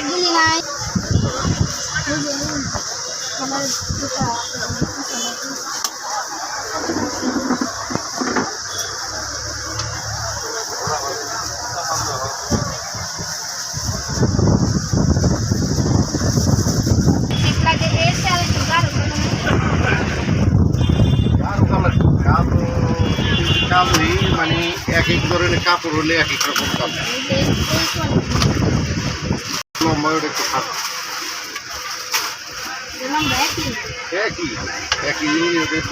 ব্যাগগুলি নাই। কালোই মানে এক এক ধরনের কাপড় হলে এক এক রকম কালো লম্বা একটু খাটো একই একই ওদের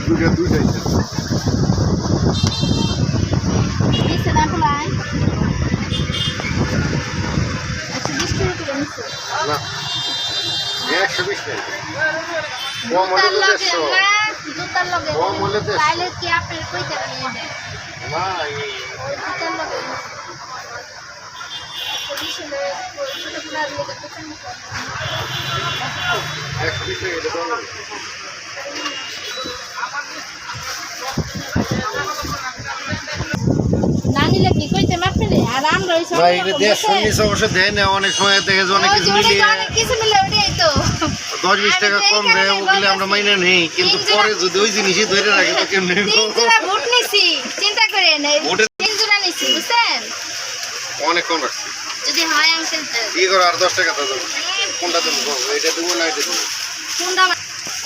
দুইটা দুই না একশো বিশ করে নিচ্ছে না একশো বিশ কম হলে তো দেড়শো। হলে দেড়শো। না অবশ্য দেয় না অনেক সময় অনেক কিছু মিলিয়ে দশ বিশ টাকা কম দেয় ওগুলো আমরা মাইনে নেই কিন্তু পরে যদি ওই জিনিসই ধরে রাখে তো কেমনি চিন্তা করে অনেক কম রাখছি। যদি হয় আঙ্কেল কি করো আর দশ টাকা তো দেবো কোনটা দেবো? এটা দেবো না এটা দেবো? কোনটা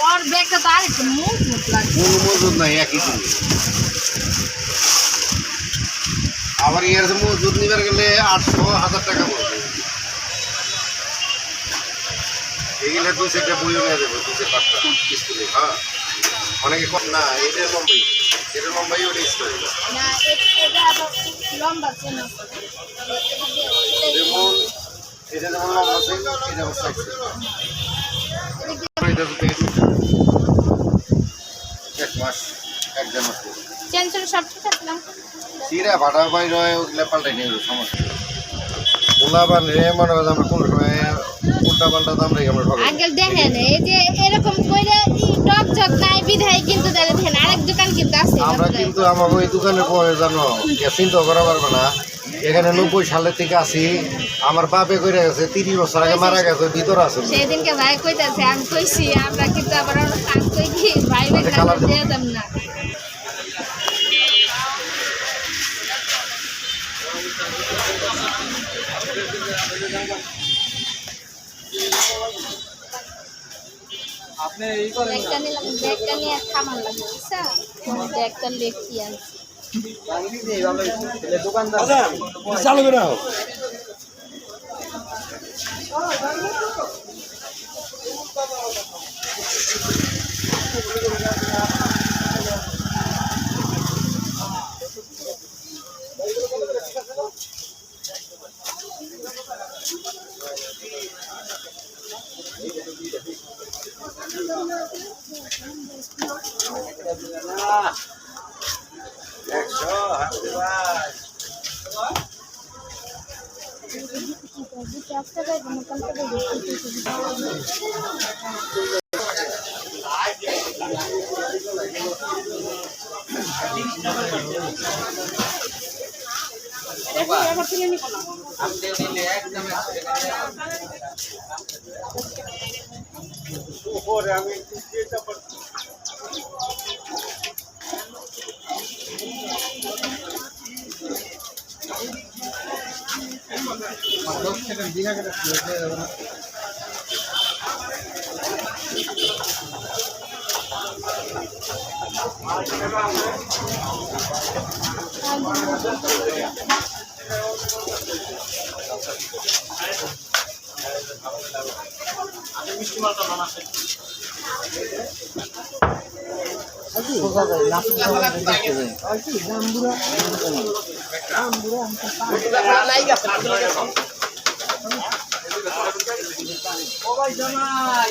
ওর ব্যাগটা তো আর একটু মুখ লাগে। কোনো মজুদ নাই একই জিনিস। আবার ইয়ার যে মজুদ নিবার গেলে আটশো হাজার টাকা পড়বে এগুলো দুই সেটটা বইও নিয়ে যাবে দুই সেট পাঁচটা স্কুলে হ্যাঁ? অনেকে কম না এটা লম্বাই এটা লম্বাই ওটা স্কুলে। লম্বা চেন আছে। যেমন এটা যেমন লম্বা আছে এটা যেমন সাইজ এটা তো থেকে এক মাস এক দেড় মাস পরে। চেন চেন সব ঠিক আছে না চিরা ভাটা বাইর হয় ওগুলো পাল্টাই নিয়ে সমস্যা ওলা বানলে মনে হয় আমরা কোনো সময় উল্টা পাল্টা দাম রেখে আমরা ঠকাই দেখেন এই যে এরকম কইলে টক ঝক নাই বিধায় কিন্তু তাহলে দোকান কিন্তু আছে আমরা কিন্তু আমার ওই দোকানের পরে জানো চিন্তা করা পারবে না। এখানে নব্বই সালের থেকে আসি আমার বাপে করে গেছে তিরিশ বছর আগে মারা গেছে ভিতরে আছে। সেদিনকে ভাই কইতাছে আমি কইছি আমরা কিন্তু আবার কাজ কই কি ভাই ভাই আচ্ছা, আপনি এই ব্যাগটা নিয়ে থামান লাগবে ব্যাগটা লেখি আনছি Thank you. একশো হাতে ভাই Thank you. দশ সেকেন্ড দিন আগে মিষ্টি মালটা বানাচ্ছে ও ভাই জামাই